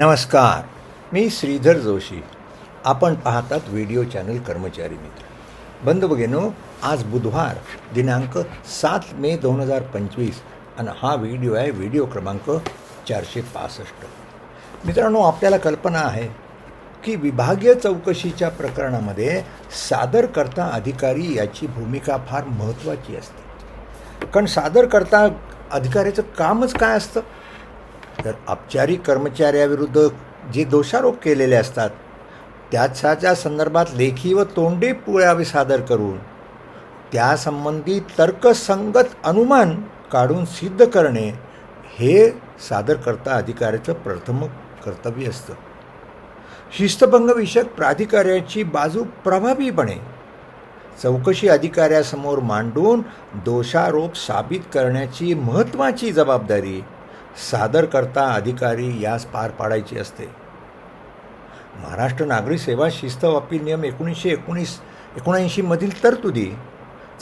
नमस्कार मी श्रीधर जोशी. आपण पाहतात व्हिडिओ चॅनल कर्मचारी मित्र. बंधू बघेनो आज बुधवार दिनांक सात मे दोन हजार पंचवीस आणि हा व्हिडिओ आहे व्हिडिओ क्रमांक चारशे पासष्ट. मित्रांनो आपल्याला कल्पना आहे की विभागीय चौकशीच्या प्रकरणामध्ये सादरकर्ता अधिकारी याची भूमिका फार महत्त्वाची असते. कारण सादरकर्ता अधिकाऱ्याचं कामच काय असतं? तर औपचारिक कर्मचाऱ्याविरुद्ध जे दोषारोप केलेले असतात त्याच्या संदर्भात लेखी व तोंडी पुरावे सादर करून त्यासंबंधी तर्कसंगत अनुमान काढून सिद्ध करणे हे सादरकर्ता अधिकाऱ्याचं प्रथम कर्तव्य असतं. शिस्तभंगविषयक प्राधिकाऱ्याची बाजू प्रभावीपणे चौकशी अधिकाऱ्यासमोर मांडून दोषारोप साबित करण्याची महत्त्वाची जबाबदारी सादरकर्ता अधिकारी यास पार पाडायची असते. महाराष्ट्र नागरी सेवा शिस्त अपील नियम एकोणीसशे एकोणीस एकोणऐंशीमधील तरतुदी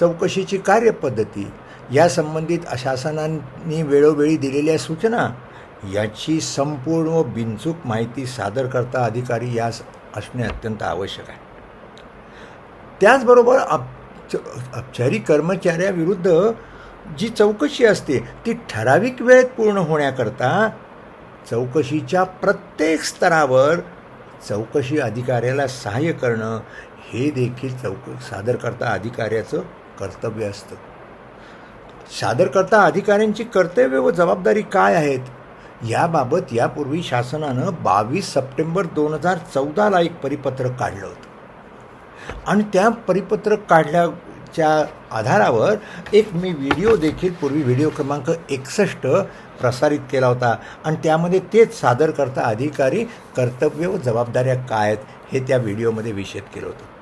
चौकशीची कार्यपद्धती या संबंधित शासनांनी वेळोवेळी दिलेल्या सूचना याची संपूर्ण व बिनचूक माहिती सादरकर्ता अधिकारी यास असणे अत्यंत आवश्यक आहे. त्याचबरोबर औपचारिक कर्मचाऱ्याविरुद्ध जी चौकशी असते ती ठराविक वेळेत पूर्ण होण्याकरता चौकशीच्या प्रत्येक स्तरावर चौकशी अधिकाऱ्याला सहाय्य करणं हे देखील चौक सादरकर्ता अधिकाऱ्याचं कर्तव्य असतं. सादरकर्ता अधिकाऱ्यांची कर्तव्य व जबाबदारी काय आहेत? याबाबत यापूर्वी शासनानं बावीस सप्टेंबर दोन हजार चौदाला एक परिपत्रक काढलं होतं. आणि त्या परिपत्रक काढल्या च्या आधारावर एक मी व्हिडिओ देखील पूर्वी व्हिडिओ क्रमांक एकसष्ट प्रसारित केला होता. आणि त्यामध्ये तेच सादरकर्ता अधिकारी कर्तव्य व जबाबदाऱ्या काय आहेत हे त्या व्हिडिओमध्ये विषद केलं होतं.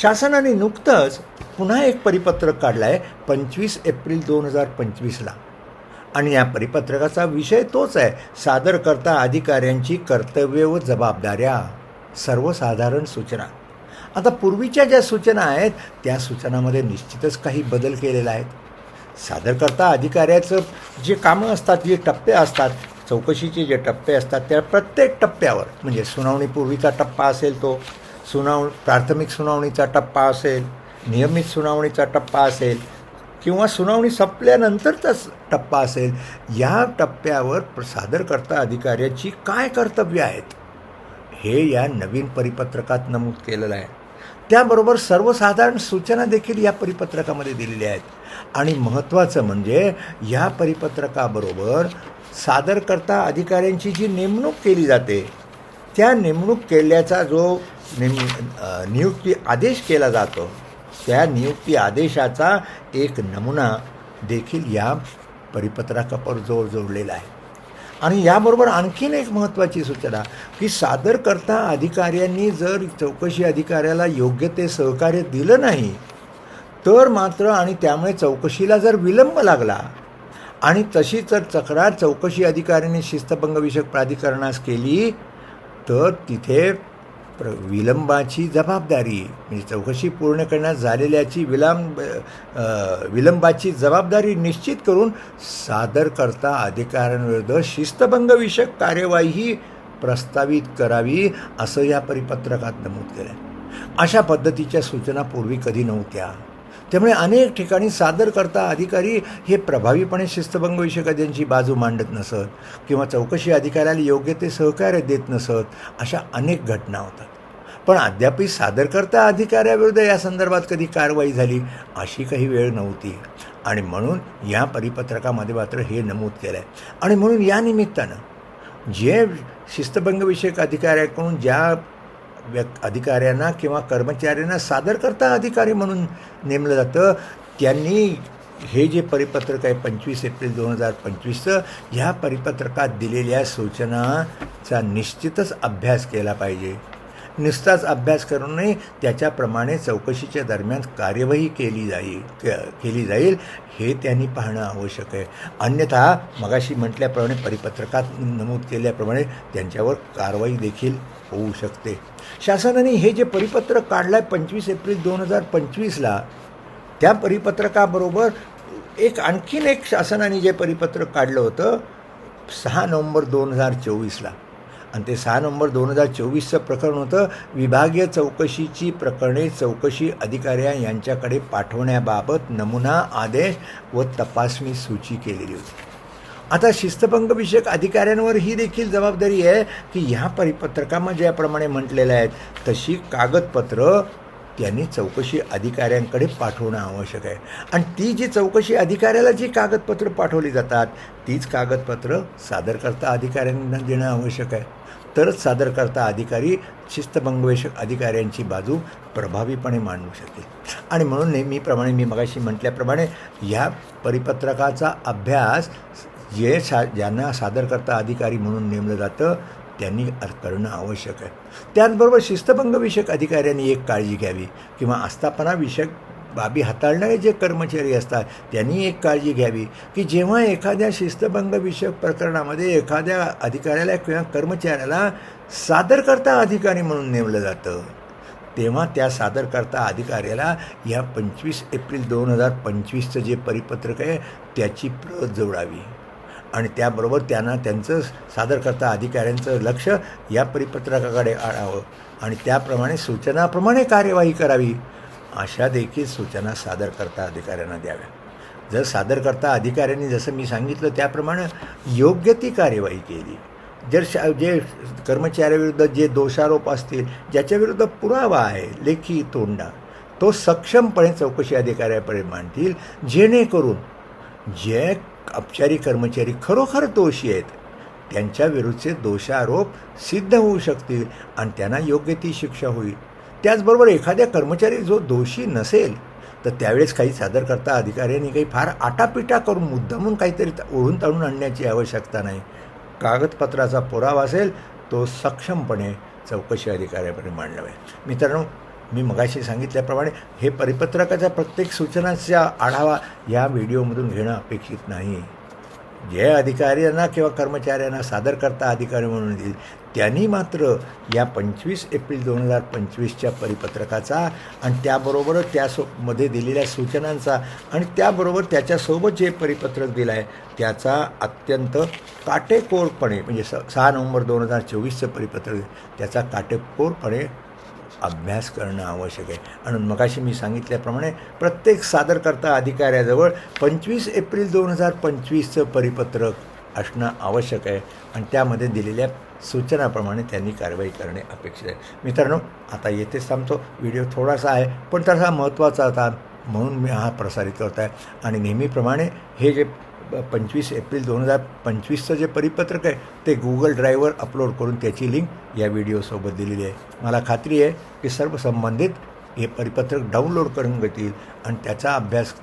शासनाने नुकतंच पुन्हा एक परिपत्रक काढलं आहे पंचवीस एप्रिल दोन हजार पंचवीसला आणि या परिपत्रकाचा विषय तोच आहे सादरकर्ता अधिकाऱ्यांची कर्तव्य व जबाबदाऱ्या. सर्वसाधारण सूचना. आता पूर्वीच्या ज्या सूचना आहेत त्या सूचनामध्ये निश्चितच काही बदल केलेला आहेत. सादरकर्ता अधिकाऱ्याचं जे कामं असतात जे टप्पे असतात चौकशीचे जे टप्पे असतात त्या प्रत्येक टप्प्यावर म्हणजे सुनावणीपूर्वीचा टप्पा असेल तो सुनाव प्राथमिक सुनावणीचा टप्पा असेल नियमित सुनावणीचा टप्पा असेल किंवा सुनावणी संपल्यानंतरचाच टप्पा असेल या टप्प्यावर सादरकर्ता अधिकाऱ्याची काय कर्तव्य आहेत? हे या नवीन परिपत्रकात नमूद केलेलं आहे. त्याबरोबर सर्वसाधारण सूचना देखील या परिपत्रकामध्ये दिलेल्या आहेत. आणि महत्त्वाचं म्हणजे या परिपत्रकाबरोबर सादरकर्ता अधिकाऱ्यांची जी नेमणूक केली जाते त्या नेमणूक केल्याचा जो नेम नियुक्ती आदेश केला जातो त्या नियुक्ती आदेशाचा एक नमुना देखील या परिपत्रकावर जोड जोडलेला आहे. आणि याबरोबर आणखीन एक महत्त्वाची सूचना की सादरकर्ता अधिकाऱ्यांनी जर चौकशी अधिकाऱ्याला योग्य ते सहकार्य दिलं नाही तर मात्र आणि त्यामुळे चौकशीला जर विलंब लागला आणि तशी जर तक्रार चौकशी अधिकाऱ्यांनी शिस्तभंगविषयक प्राधिकरणास केली तर तिथे प्र विलंबाची जबाबदारी म्हणजे चौकशी पूर्ण करण्यात झालेल्याची विलंब विलंबाची जबाबदारी निश्चित करून सादरकर्ता अधिकाऱ्यांविरुद्ध शिस्तभंगविषयक कार्यवाही प्रस्तावित करावी असं या परिपत्रकात नमूद केलं आहे अशा पद्धतीच्या सूचना पूर्वी कधी नव्हत्या. त्यामुळे अनेक ठिकाणी सादर करता अधिकारी हे प्रभावीपणे शिस्तभंगविषयक त्यांची बाजू मांडत नसत किंवा चौकशी अधिकाऱ्याला योग्य ते सहकार्य देत नसत अशा अनेक घटना होतात. पण अद्यापही सादरकर्ता अधिकाऱ्याविरुद्ध या संदर्भात कधी कारवाई झाली अशी काही वेळ नव्हती. आणि म्हणून या परिपत्रकामध्ये मात्र हे नमूद केलं आहे आणि म्हणून या निमित्तानं जे शिस्तभंगविषयक अधिकाऱ्याकडून ज्या व्यक् अधिकाऱ्यांना किंवा कर्मचाऱ्यांना सादर करता अधिकारी म्हणून नेमलं जातं. त्यांनी हे जे परिपत्रक आहे पंचवीस एप्रिल दोन हजार पंचवीसचं ह्या परिपत्रकात दिलेल्या सूचनाचा निश्चितच अभ्यास केला पाहिजे. नुसताच अभ्यास करूनही त्याच्याप्रमाणे चौकशीच्या दरम्यान कार्यवाही केली जाईल के केली जाईल हे त्यांनी पाहणं आवश्यक आहे. अन्यथा मगाशी म्हटल्याप्रमाणे परिपत्रकात नमूद केल्याप्रमाणे त्यांच्यावर कारवाई देखील होऊ शकते. शासनाने हे जे परिपत्रक काढलं आहे पंचवीस एप्रिल दोन हजार पंचवीसला त्या परिपत्रकाबरोबर एक आणखीन एक शासनाने जे परिपत्रक काढलं होतं सहा नोव्हेंबर दोन हजार चोवीसला. आणि ते सहा नोव्हेंबर दोन हजार चोवीसचं प्रकरण होतं विभागीय चौकशीची प्रकरणे चौकशी अधिकाऱ्या यांच्याकडे पाठवण्याबाबत नमुना आदेश व तपासणी सूची केलेली होती. आता शिस्तभंग विषयक अधिकाऱ्यांवर ही देखील जबाबदारी आहे की ह्या परिपत्रकामध्ये ज्याप्रमाणे म्हटलेलं आहे तशी कागदपत्र त्यांनी चौकशी अधिकाऱ्यांकडे पाठवणं आवश्यक आहे. आणि ती जी चौकशी अधिकाऱ्याला जी कागदपत्र पाठवली जातात तीच कागदपत्र सादरकर्ता अधिकाऱ्यांना देणं आवश्यक आहे. तरच सादरकर्ता अधिकारी शिस्तभंगविषयक अधिकाऱ्यांची बाजू प्रभावीपणे मांडू शकेल आणि म्हणून नेहमीप्रमाणे मी मगाशी म्हटल्याप्रमाणे ह्या परिपत्रकाचा अभ्यास जे सा ज्यांना सादरकर्ता अधिकारी म्हणून नेमलं जातं त्यांनी करणं आवश्यक आहे. त्याचबरोबर शिस्तभंगविषयक अधिकाऱ्यांनी एक काळजी घ्यावी किंवा आस्थापनाविषयक बाबी हाताळणारे जे कर्मचारी असतात त्यांनी एक काळजी घ्यावी की जेव्हा एखाद्या शिस्तभंगविषयक प्रकरणामध्ये एखाद्या अधिकाऱ्याला किंवा कर्मचाऱ्याला सादरकर्ता अधिकारी म्हणून नेमलं जातं तेव्हा त्या सादरकर्ता अधिकाऱ्याला या पंचवीस एप्रिल दोन हजार पंचवीसचं जे परिपत्रक आहे त्याची प्रत जोडावी. आणि त्याबरोबर त्यांना त्यांचं सादरकर्ता अधिकाऱ्यांचं लक्ष या परिपत्रकाकडे आणावं. आणि त्याप्रमाणे सूचनाप्रमाणे कार्यवाही करावी अशा देखील सूचना सादरकर्ता अधिकाऱ्यांना द्याव्या. जर सादरकर्ता अधिकाऱ्यांनी जसं मी सांगितलं त्याप्रमाणे योग्य ती कार्यवाही केली. जर शा जे कर्मचाऱ्याविरुद्ध जे दोषारोप असतील ज्याच्याविरुद्ध पुरावा आहे लेखी तोंडा तो सक्षमपणे चौकशी अधिकाऱ्यापर्यंत मांडतील जेणेकरून जे अपचारी कर्मचारी खरोखर दोषी आहेत. त्यांच्याविरुद्धचे दोषारोप सिद्ध होऊ शकतील आणि त्यांना योग्य ती शिक्षा होईल. त्याचबरोबर एखाद्या कर्मचारी जो दोषी नसेल तर त्यावेळेस काही सादरकर्ता अधिकाऱ्यांनी काही फार आटापिटा करून मुद्दामून काहीतरी ओढून ताळून आणण्याची आवश्यकता नाही. कागदपत्राचा पुरावा असेल तो सक्षमपणे चौकशी अधिकाऱ्यापणे मांडला पाहिजे मित्रांनो मी मगाशी सांगितल्याप्रमाणे हे परिपत्रकाच्या प्रत्येक सूचनाचा आढावा या व्हिडिओमधून घेणं अपेक्षित नाही. जे अधिकाऱ्यांना किंवा कर्मचाऱ्यांना सादरकर्ता अधिकारी म्हणून येतील त्यांनी मात्र या पंचवीस एप्रिल दोन हजार पंचवीसच्या परिपत्रकाचा आणि त्याबरोबरच त्यासोमध्ये दिलेल्या सूचनांचा आणि त्याबरोबर त्याच्यासोबत जे परिपत्रक दिलं आहे त्याचा अत्यंत काटेकोरपणे म्हणजे स सहा नोव्हेंबर दोन हजार चोवीसचं परिपत्रक त्याचा काटेकोरपणे अभ्यास करणं आवश्यक आहे. आणि मगाशी मी सांगितल्याप्रमाणे प्रत्येक सादरकर्ता अधिकाऱ्याजवळ पंचवीस एप्रिल दोन हजार पंचवीसचं परिपत्रक असणं आवश्यक आहे. आणि त्यामध्ये दिलेल्या सूचनाप्रमाणे त्यांनी कारवाई करणे अपेक्षित आहे. मित्रांनो आता येथेच थांबतो. व्हिडिओ थोडासा आहे पण तसा महत्त्वाचा होता म्हणून मी हा प्रसारित करत आहे. आणि नेहमीप्रमाणे हे जे पंचवीस एप्रिल दोन हजार पंचवीसचं जे परिपत्रक आहे ते गुगल ड्राईव्हवर अपलोड करून त्याची लिंक या व्हिडिओसोबत दिलेली आहे. मला खात्री आहे की सर्व संबंधित हे परिपत्रक डाउनलोड करून घेतील आणि त्याचा अभ्यास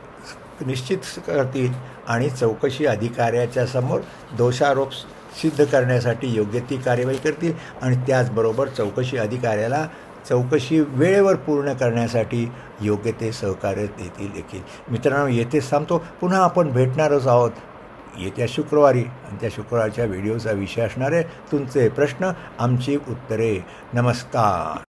निश्चित करतील आणि चौकशी अधिकाऱ्याच्या समोर दोषारोप सिद्ध करण्यासाठी योग्य ती कार्यवाही करतील आणि त्याचबरोबर चौकशी अधिकाऱ्याला चौकशी वेळेवर पूर्ण करण्यासाठी योग्य ते सहकार्य देतील देखील. मित्रांनो येथेच थांबतो. पुन्हा आपण भेटणारच आहोत. येत्या शुक्रवारी आणि त्या शुक्रवारच्या व्हिडिओचा विषय असणारे तुमचे प्रश्न आमची उत्तरे. नमस्कार.